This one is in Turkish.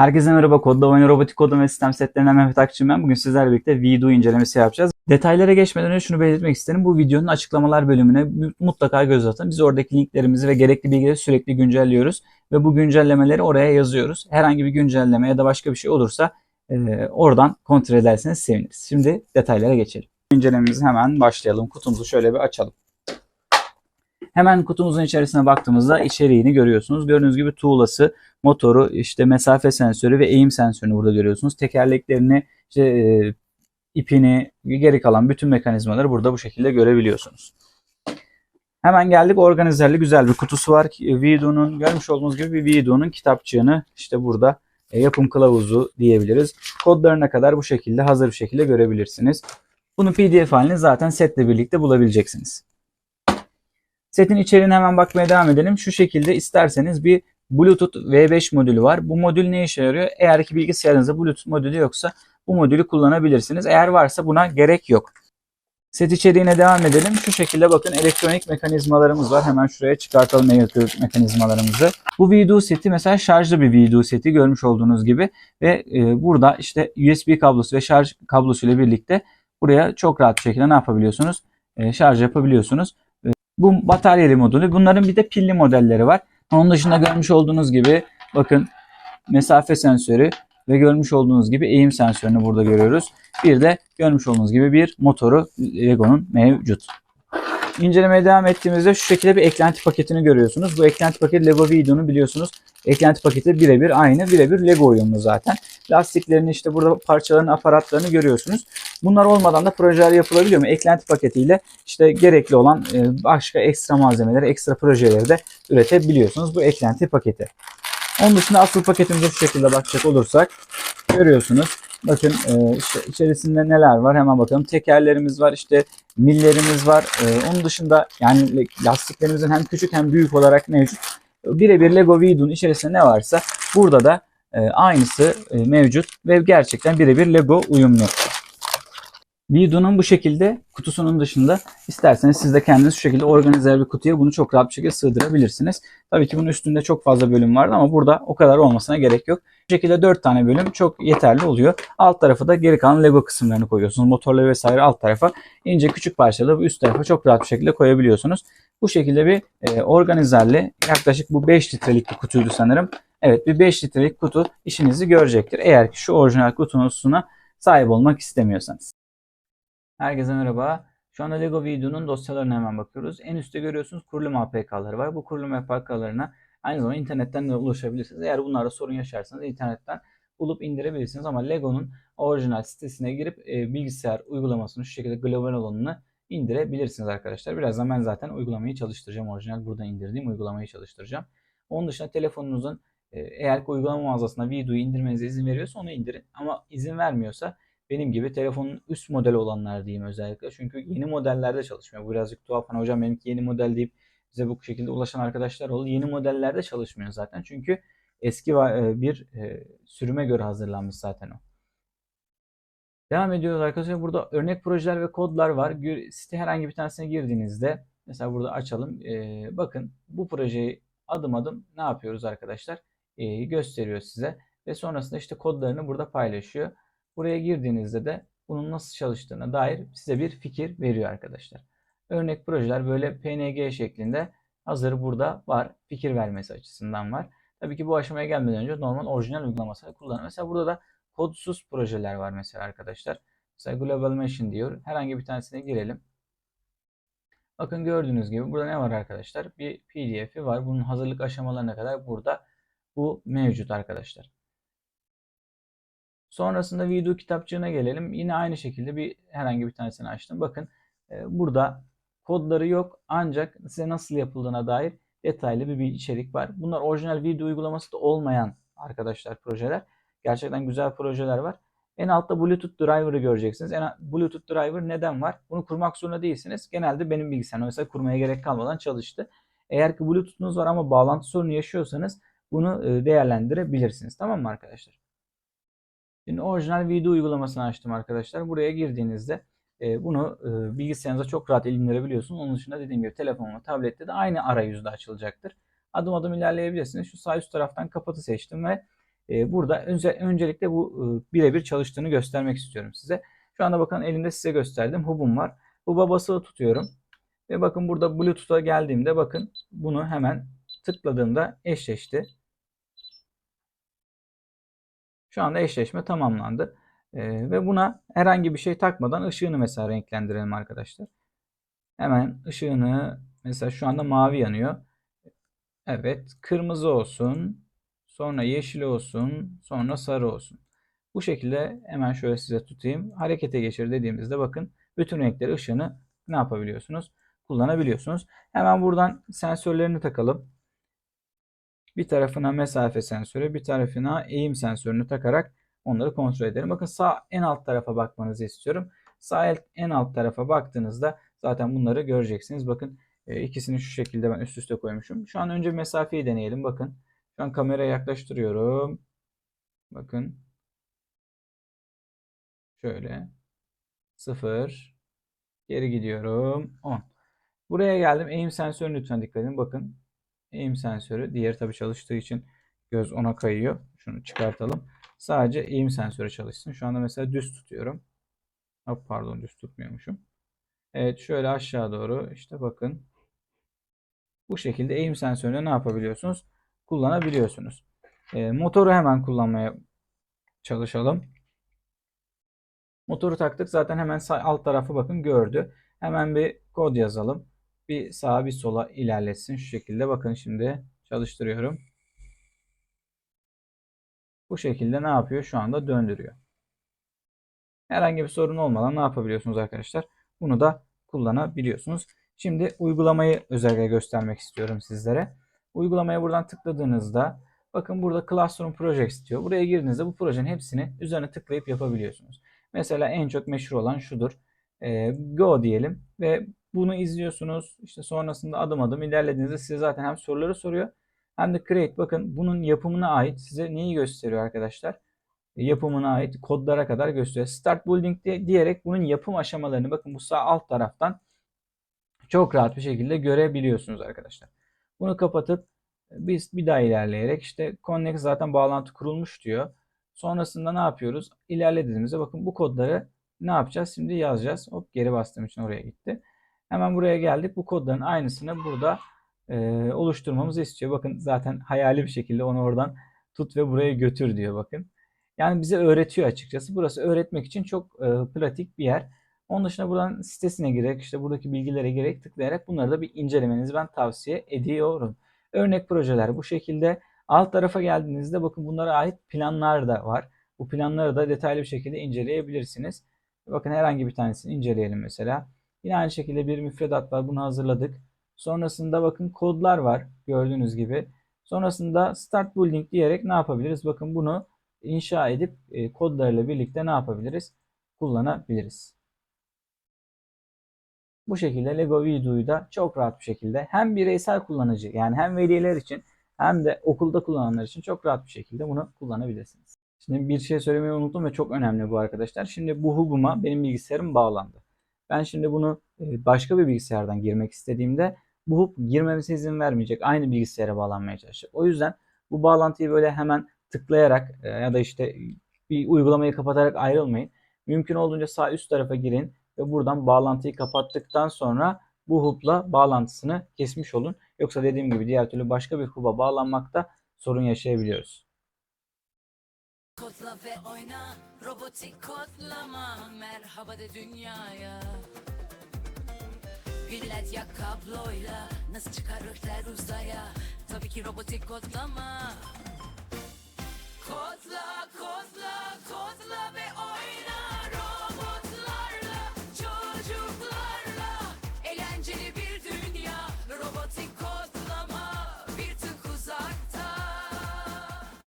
Herkese merhaba. Kodda oyunu robotik kodlama ve sistem setlerinden Mehmet Akçım ben. Bugün sizlerle birlikte Vdo incelemesi yapacağız. Detaylara geçmeden önce şunu belirtmek isterim. Bu videonun açıklamalar bölümüne mutlaka göz atın. Biz oradaki linklerimizi ve gerekli bilgileri sürekli güncelliyoruz. Ve bu güncellemeleri oraya yazıyoruz. Herhangi bir güncelleme ya da başka bir şey olursa e, oradan kontrol ederseniz seviniriz. Şimdi detaylara geçelim. İncelememizi hemen başlayalım. Kutumuzu şöyle bir açalım. Hemen kutumuzun içerisine baktığımızda içeriğini görüyorsunuz. Gördüğünüz gibi tuğlası, motoru, işte mesafe sensörü ve eğim sensörünü burada görüyorsunuz. Tekerleklerini, işte e, ipini, geri kalan bütün mekanizmaları burada bu şekilde görebiliyorsunuz. Hemen geldik organizerli güzel bir kutusu var. Vido'nun görmüş olduğunuz gibi bir Vido'nun kitapçığını işte burada e, yapım kılavuzu diyebiliriz. Kodlarına kadar bu şekilde hazır bir şekilde görebilirsiniz. Bunun PDF halini zaten setle birlikte bulabileceksiniz. Setin içeriğine hemen bakmaya devam edelim. Şu şekilde isterseniz bir Bluetooth V5 modülü var. Bu modül ne işe yarıyor? Eğer ki bilgisayarınızda Bluetooth modülü yoksa bu modülü kullanabilirsiniz. Eğer varsa buna gerek yok. Set içeriğine devam edelim. Şu şekilde bakın elektronik mekanizmalarımız var. Hemen şuraya çıkartalım elektronik mekanizmalarımızı. Bu Vdo seti mesela şarjlı bir Vdo seti görmüş olduğunuz gibi. Ve e, burada işte USB kablosu ve şarj kablosu ile birlikte buraya çok rahat bir şekilde ne yapabiliyorsunuz? E, şarj yapabiliyorsunuz. Bu bataryeli modülü. Bunların bir de pilli modelleri var. Onun dışında görmüş olduğunuz gibi bakın mesafe sensörü ve görmüş olduğunuz gibi eğim sensörünü burada görüyoruz. Bir de görmüş olduğunuz gibi bir motoru Lego'nun mevcut. İncelemeye devam ettiğimizde şu şekilde bir eklenti paketini görüyorsunuz. Bu eklenti paketi Lego Video'nu biliyorsunuz. Eklenti paketi birebir aynı, birebir Lego uyumlu zaten. Lastiklerini işte burada parçaların aparatlarını görüyorsunuz. Bunlar olmadan da projeler yapılabiliyor mu? Eklenti paketiyle işte gerekli olan e, başka ekstra malzemeleri, ekstra projeleri de üretebiliyorsunuz bu eklenti paketi. Onun dışında asıl paketimize şu şekilde bakacak olursak görüyorsunuz. Bakın e, işte içerisinde neler var hemen bakalım. Tekerlerimiz var, işte millerimiz var. E, onun dışında yani lastiklerimizin hem küçük hem büyük olarak mevcut. Birebir Lego Vido'nun içerisinde ne varsa burada da e, aynısı mevcut ve gerçekten birebir Lego uyumlu. Vido'nun bu şekilde kutusunun dışında isterseniz siz de kendiniz şu şekilde organize bir kutuya bunu çok rahat bir şekilde sığdırabilirsiniz. Tabii ki bunun üstünde çok fazla bölüm vardı ama burada o kadar olmasına gerek yok. Bu şekilde 4 tane bölüm çok yeterli oluyor. Alt tarafı da geri kalan Lego kısımlarını koyuyorsunuz. Motorları vesaire alt tarafa ince küçük parçaları bu üst tarafa çok rahat bir şekilde koyabiliyorsunuz. Bu şekilde bir e, organizerli yaklaşık bu 5 litrelik bir kutuydu sanırım. Evet bir 5 litrelik kutu işinizi görecektir. Eğer ki şu orijinal kutunun üstüne sahip olmak istemiyorsanız. Herkese merhaba. Şu anda Lego Video'nun dosyalarına hemen bakıyoruz. En üstte görüyorsunuz kurulum APK'ları var. Bu kurulum APK'larına aynı zamanda internetten de ulaşabilirsiniz. Eğer bunlarda sorun yaşarsanız internetten bulup indirebilirsiniz. Ama Lego'nun orijinal sitesine girip e, bilgisayar uygulamasını şu şekilde global olanını indirebilirsiniz arkadaşlar. Birazdan ben zaten uygulamayı çalıştıracağım. Orijinal buradan indirdiğim uygulamayı çalıştıracağım. Onun dışında telefonunuzun e, eğer ki uygulama mağazasına videoyu indirmenize izin veriyorsa onu indirin. Ama izin vermiyorsa benim gibi telefonun üst model olanlar diyeyim özellikle. Çünkü yeni modellerde çalışmıyor. Birazcık tuhaf. Hani hocam benimki yeni model deyip bize bu şekilde ulaşan arkadaşlar oldu. Yeni modellerde çalışmıyor zaten. Çünkü eski bir sürüme göre hazırlanmış zaten o. Devam ediyoruz arkadaşlar. Burada örnek projeler ve kodlar var. Site herhangi bir tanesine girdiğinizde mesela burada açalım. bakın bu projeyi adım adım ne yapıyoruz arkadaşlar? gösteriyor size. Ve sonrasında işte kodlarını burada paylaşıyor. Buraya girdiğinizde de bunun nasıl çalıştığına dair size bir fikir veriyor arkadaşlar. Örnek projeler böyle PNG şeklinde hazır burada var. Fikir vermesi açısından var. Tabii ki bu aşamaya gelmeden önce normal orijinal uygulamasını kullanın. Mesela burada da kodsuz projeler var mesela arkadaşlar. Mesela Global Machine diyor. Herhangi bir tanesine girelim. Bakın gördüğünüz gibi burada ne var arkadaşlar? Bir pdf'i var. Bunun hazırlık aşamalarına kadar burada bu mevcut arkadaşlar. Sonrasında video kitapçığına gelelim. Yine aynı şekilde bir herhangi bir tanesini açtım. Bakın e, burada kodları yok ancak size nasıl yapıldığına dair detaylı bir içerik var. Bunlar orijinal video uygulaması da olmayan arkadaşlar projeler. Gerçekten güzel projeler var. En altta Bluetooth driver'ı göreceksiniz. En Bluetooth driver neden var? Bunu kurmak zorunda değilsiniz. Genelde benim bilgisayarım mesela kurmaya gerek kalmadan çalıştı. Eğer ki Bluetooth'unuz var ama bağlantı sorunu yaşıyorsanız bunu e, değerlendirebilirsiniz. Tamam mı arkadaşlar? Şimdi orijinal video uygulamasını açtım arkadaşlar. Buraya girdiğinizde e, bunu e, bilgisayarınıza çok rahat indirebiliyorsunuz. Onun dışında dediğim gibi telefonla, tablette de aynı arayüzde açılacaktır. Adım adım ilerleyebilirsiniz. Şu sağ üst taraftan kapatı seçtim ve e, burada önce, öncelikle bu e, birebir çalıştığını göstermek istiyorum size. Şu anda bakın elimde size gösterdim. Hub'um var. Hub'a basılı tutuyorum. Ve bakın burada Bluetooth'a geldiğimde bakın bunu hemen tıkladığımda eşleşti. Şu anda eşleşme tamamlandı. Ee, ve buna herhangi bir şey takmadan ışığını mesela renklendirelim arkadaşlar. Hemen ışığını mesela şu anda mavi yanıyor. Evet kırmızı olsun. Sonra yeşil olsun. Sonra sarı olsun. Bu şekilde hemen şöyle size tutayım. Harekete geçir dediğimizde bakın bütün renkleri ışığını ne yapabiliyorsunuz? Kullanabiliyorsunuz. Hemen buradan sensörlerini takalım. Bir tarafına mesafe sensörü, bir tarafına eğim sensörünü takarak onları kontrol edelim. Bakın sağ en alt tarafa bakmanızı istiyorum. Sağ en alt tarafa baktığınızda zaten bunları göreceksiniz. Bakın e, ikisini şu şekilde ben üst üste koymuşum. Şu an önce mesafeyi deneyelim. Bakın şu an kameraya yaklaştırıyorum. Bakın şöyle 0 geri gidiyorum 10. Buraya geldim. Eğim sensörüne lütfen dikkat edin. Bakın eğim sensörü. Diğer tabi çalıştığı için göz ona kayıyor. Şunu çıkartalım. Sadece eğim sensörü çalışsın. Şu anda mesela düz tutuyorum. Hop, pardon düz tutmuyormuşum. Evet şöyle aşağı doğru işte bakın. Bu şekilde eğim sensörünü ne yapabiliyorsunuz? Kullanabiliyorsunuz. E, motoru hemen kullanmaya çalışalım. Motoru taktık. Zaten hemen sağ alt tarafı bakın gördü. Hemen bir kod yazalım. Bir sağa bir sola ilerletsin. Şu şekilde bakın şimdi çalıştırıyorum. Bu şekilde ne yapıyor? Şu anda döndürüyor. Herhangi bir sorun olmadan ne yapabiliyorsunuz arkadaşlar? Bunu da kullanabiliyorsunuz. Şimdi uygulamayı özellikle göstermek istiyorum sizlere. Uygulamaya buradan tıkladığınızda bakın burada Classroom Projects diyor. Buraya girdiğinizde bu projenin hepsini üzerine tıklayıp yapabiliyorsunuz. Mesela en çok meşhur olan şudur. Ee, Go diyelim ve bunu izliyorsunuz. İşte sonrasında adım adım ilerlediğinizde size zaten hem soruları soruyor hem de create bakın bunun yapımına ait size neyi gösteriyor arkadaşlar? Yapımına ait kodlara kadar gösteriyor. Start building de, diyerek bunun yapım aşamalarını bakın bu sağ alt taraftan çok rahat bir şekilde görebiliyorsunuz arkadaşlar. Bunu kapatıp biz bir daha ilerleyerek işte connect zaten bağlantı kurulmuş diyor. Sonrasında ne yapıyoruz? İlerlediğimizde bakın bu kodları ne yapacağız? Şimdi yazacağız. Hop geri bastığım için oraya gitti. Hemen buraya geldik. Bu kodların aynısını burada e, oluşturmamızı istiyor. Bakın zaten hayali bir şekilde onu oradan tut ve buraya götür diyor bakın. Yani bize öğretiyor açıkçası. Burası öğretmek için çok e, pratik bir yer. Onun dışında buradan sitesine girerek işte buradaki bilgilere girerek tıklayarak bunları da bir incelemenizi ben tavsiye ediyorum. Örnek projeler bu şekilde. Alt tarafa geldiğinizde bakın bunlara ait planlar da var. Bu planları da detaylı bir şekilde inceleyebilirsiniz. Bakın herhangi bir tanesini inceleyelim mesela. Yine aynı şekilde bir müfredat var. Bunu hazırladık. Sonrasında bakın kodlar var gördüğünüz gibi. Sonrasında start building diyerek ne yapabiliriz? Bakın bunu inşa edip e, kodlarıyla birlikte ne yapabiliriz? Kullanabiliriz. Bu şekilde Lego Video'yu da çok rahat bir şekilde hem bireysel kullanıcı yani hem veliler için hem de okulda kullananlar için çok rahat bir şekilde bunu kullanabilirsiniz. Şimdi bir şey söylemeyi unuttum ve çok önemli bu arkadaşlar. Şimdi bu hubuma benim bilgisayarım bağlandı. Ben şimdi bunu e, başka bir bilgisayardan girmek istediğimde bu hub girmemize izin vermeyecek. Aynı bilgisayara bağlanmaya çalışacak. O yüzden bu bağlantıyı böyle hemen tıklayarak e, ya da işte bir uygulamayı kapatarak ayrılmayın. Mümkün olduğunca sağ üst tarafa girin ve buradan bağlantıyı kapattıktan sonra bu hub'la bağlantısını kesmiş olun. Yoksa dediğim gibi diğer türlü başka bir hub'a bağlanmakta sorun yaşayabiliyoruz kodla ve oyna. Robotik kodlama. Merhaba de dünyaya. Millet yak kabloyla. Nasıl çıkar röhler uzaya? Tabii ki robotik kodlama. Kodla kodla kodla ve